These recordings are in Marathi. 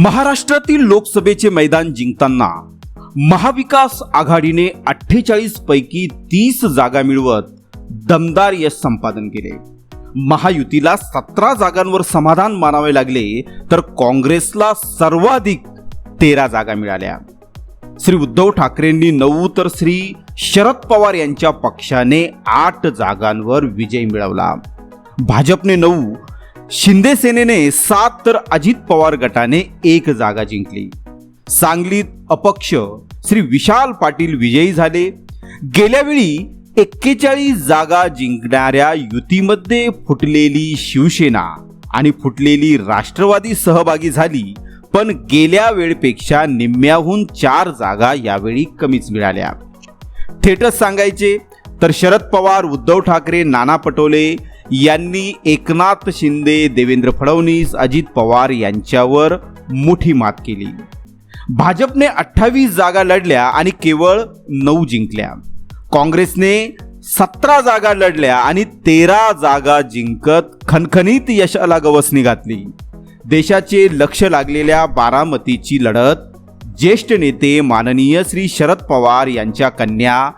महाराष्ट्रातील लोकसभेचे मैदान जिंकताना महाविकास आघाडीने अठ्ठेचाळीस पैकी तीस जागा मिळवत दमदार यश संपादन केले. महायुतीला सतरा जागांवर समाधान मानावे लागले तर काँग्रेसला सर्वाधिक तेरा जागा मिळाल्या. श्री उद्धव ठाकरेंनी नऊ तर श्री शरद पवार यांच्या पक्षाने आठ जागांवर विजय मिळवला. भाजपने नऊ शिंदे सेनेने सात तर अजित पवार गटाने एक जागा जिंकली. सांगलीत अपक्ष श्री विशाल पाटील विजयी झाले. गेल्या वेळी एक्केचाळीस जागा जिंकणाऱ्या युतीमध्ये फुटलेली शिवसेना आणि फुटलेली राष्ट्रवादी सहभागी झाली पण गेल्या वेळपेक्षा निम्म्याहून चार जागा यावेळी कमीच मिळाल्या. थेटच सांगायचे तर शरद पवार उद्धव ठाकरे नाना पटोले यांनी एकनाथ शिंदे देवेंद्र फडणवीस अजित पवार यांच्यावर मोठी मात केली. भाजपने अठ्ठावीस जागा लढल्या आणि केवळ नऊ जिंकल्या. काँग्रेसने सतरा जागा लढल्या आणि तेरा जागा जिंकत खणखणीत यशाला गवसणी घातली. देशाचे लक्ष लागलेल्या बारामतीची लढत ज्येष्ठ नेते माननीय श्री शरद पवार यांच्या कन्या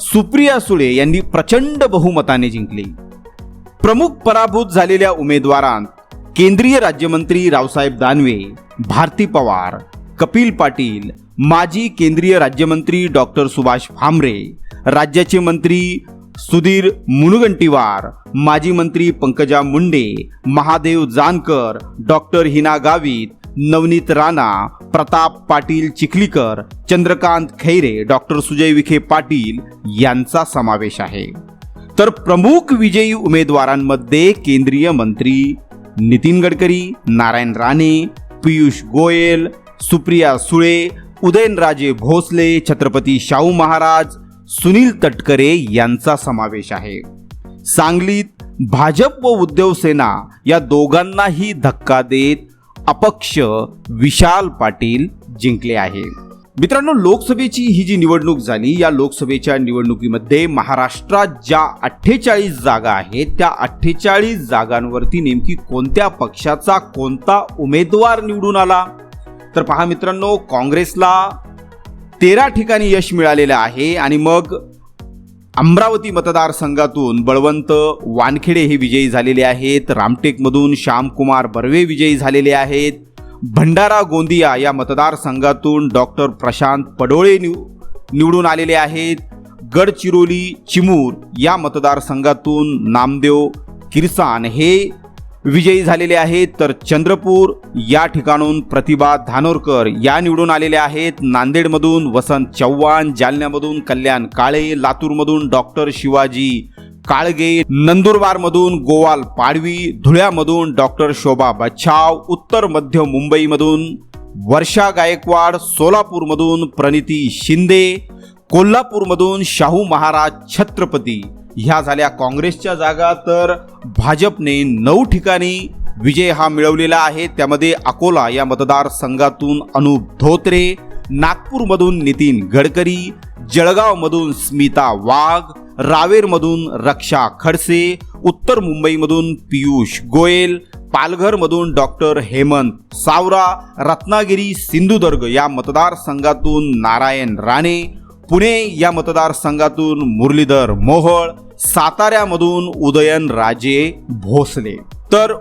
सुप्रिया सुळे यांनी प्रचंड बहुमताने जिंकली. प्रमुख पराभूत झालेल्या उमेदवारांत केंद्रीय राज्यमंत्री रावसाहेब दानवे भारती पवार कपिल पाटील माजी केंद्रीय राज्यमंत्री डॉक्टर सुभाष भामरे राज्याचे मंत्री सुधीर मुनगंटीवार माजी मंत्री पंकजा मुंडे महादेव जानकर डॉक्टर हिना गावित नवनीत राणा प्रताप पाटील चिखलीकर चंद्रकांत खैरे डॉक्टर सुजय विखे पाटील यांचा समावेश आहे. तर प्रमुख विजयी उमेदवारांमध्ये केंद्रीय मंत्री नितीन गडकरी नारायण राणे पियुष गोयल सुप्रिया सुळे उदयनराजे भोसले छत्रपती शाहू महाराज सुनील तटकरे यांचा समावेश आहे. सांगलीत भाजप व उद्धव सेना या दोघांनाही धक्का देत अपक्ष विशाल पाटील जिंकले आहे. मित्रांनो लोकसभेची ही जी निवडणूक झाली या लोकसभेच्या निवडणुकीमध्ये महाराष्ट्रात ज्या अठ्ठेचाळीस जागा आहेत. त्या अठ्ठेचाळीस जागांवरती नेमकी कोणत्या पक्षाचा कोणता उमेदवार निवडून आला? तर पहा मित्रांनो काँग्रेसला तेरा ठिकाणी यश मिळालेलं आहे आणि मग अमरावती मतदारसंघातून बळवंत वानखेडे हे विजयी झालेले आहेत. रामटेकमधून श्यामकुमार बर्वे विजयी झालेले आहेत. भंडारा गोंदिया या मतदारसंघातून डॉक्टर प्रशांत पडोळे निव निवडून आलेले आहेत. गडचिरोली चिमूर या मतदारसंघातून नामदेव किरसान हे विजयी झालेले आहेत. तर चंद्रपूर या ठिकाणून प्रतिभा धानोरकर या निवडून आलेल्या आहेत. नांदेडमधून वसंत चव्हाण जालन्यामधून कल्याण काळे लातूरमधून डॉक्टर शिवाजी काळगे नंदुरबारमधून गोवाल पाडवी धुळ्यामधून डॉक्टर शोभा बच्छाव उत्तर मध्य मुंबईमधून वर्षा गायकवाड सोलापूरमधून प्रणिती शिंदे कोल्हापूरमधून शाहू महाराज छत्रपती. ह्या झाल्या काँग्रेसच्या जागा तर भाजपने नऊ ठिकाणी विजय हा मिळवलेला आहे. त्यामध्ये अकोला या मतदारसंघातून अनुप धोत्रे नागपूरमधून नितीन गडकरी जळगावमधून स्मिता वाघ रावेरमधून रक्षा खडसे उत्तर मुंबईमधून पियुष गोयल पालघरमधून डॉक्टर हेमंत सावरा रत्नागिरी सिंधुदुर्ग या मतदारसंघातून नारायण राणे पुणे या मतदारसंघातून मुरलीधर मोहोळ साताऱ्यामधून उदयन राजे भोसले. तर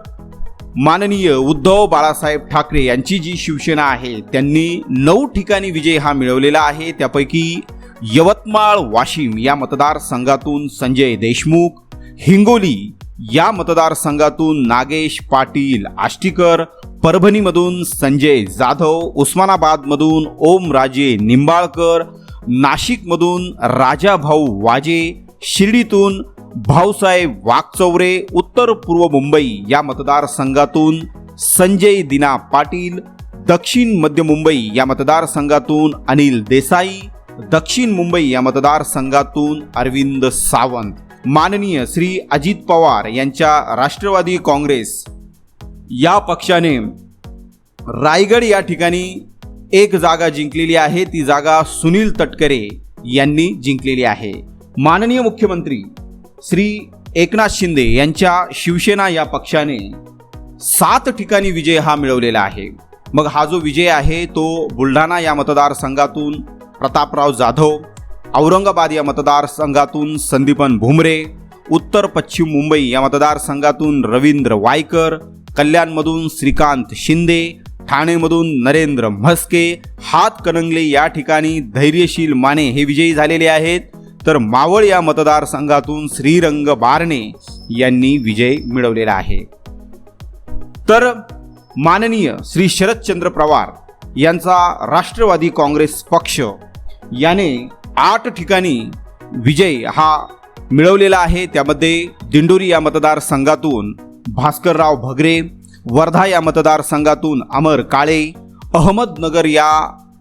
माननीय उद्धव बाळासाहेब ठाकरे यांची जी शिवसेना आहे त्यांनी नऊ ठिकाणी विजय हा मिळवलेला आहे. त्यापैकी यवतमाळ वाशिम या मतदारसंघातून संजय देशमुख हिंगोली या मतदारसंघातून नागेश पाटील आष्टीकर परभणीमधून संजय जाधव उस्मानाबादमधून ओमराजे निंबाळकर नाशिकमधून राजाभाऊ वाजे शिर्डीतून भाऊसाहेब वाघचौरे उत्तर पूर्व मुंबई या मतदारसंघातून संजय दिना पाटील दक्षिण मध्य मुंबई या मतदारसंघातून अनिल देसाई दक्षिण मुंबई या मतदारसंघातून अरविंद सावंत. माननीय श्री अजित पवार यांच्या राष्ट्रवादी काँग्रेस या पक्षाने रायगड या ठिकाणी एक जागा जिंकलेली आहे. ती जागा सुनील तटकरे यांनी जिंकलेली आहे. माननीय मुख्यमंत्री श्री एकनाथ शिंदे यांच्या शिवसेना या पक्षाने सात ठिकाणी विजय हा मिळवलेला आहे. मग हा जो विजय आहे तो बुलढाणा या मतदारसंघातून प्रतापराव जाधव औरंगाबाद या मतदारसंघातून संदीपन भुमरे उत्तर पश्चिम मुंबई या मतदारसंघातून रवींद्र वायकर कल्याणमधून श्रीकांत शिंदे ठाणेमधून नरेंद्र म्हस्के हातकणंगले या ठिकाणी धैर्यशील माने हे विजयी झालेले आहेत. तर मावळ या मतदारसंघातून श्रीरंग बारणे यांनी विजय मिळवलेला आहे. तर माननीय श्री शरदचंद्र पवार यांचा राष्ट्रवादी काँग्रेस पक्ष याने आठ ठिकाणी विजय हा मिळवलेला आहे. त्यामध्ये दिंडोरी या मतदारसंघातून भास्करराव भगरे वर्धा या मतदारसंघातून अमर काळे अहमदनगर या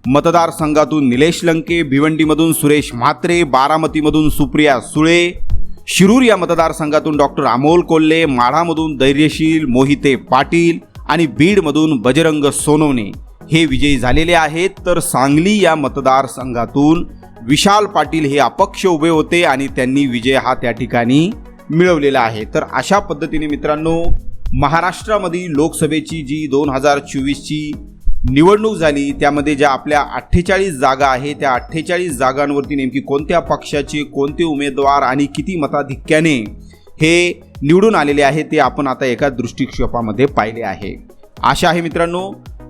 मतदारसंघातून निलेश लंके भिवंडीमधून सुरेश म्हात्रे बारामतीमधून सुप्रिया सुळे शिरूर या मतदारसंघातून डॉक्टर अमोल कोल्हे माढामधून धैर्यशील मोहिते पाटील आणि बीडमधून बजरंग सोनवणे. हे विजयी झालेले आहेत. तर सांगली या मतदारसंघातून विशाल पाटील हे अपक्ष उभे होते आणि त्यांनी विजय हा त्या ठिकाणी मिळवलेला आहे. तर अशा पद्धतीने मित्रांनो महाराष्ट्रामधील लोकसभेची जी दोन हजार चोवीसची निवडणूक झाली त्यामध्ये ज्या आपल्या अठ्ठेचाळीस जागा आहे त्या अठ्ठेचाळीस जागांवरती नेमकी कोणत्या पक्षाचे कोणते उमेदवार आणि किती मताधिक्याने हे निवडून आलेले आहे ते आपण आता एका दृष्टिक्षेपामध्ये पाहिले आहे. आशा आहे मित्रांनो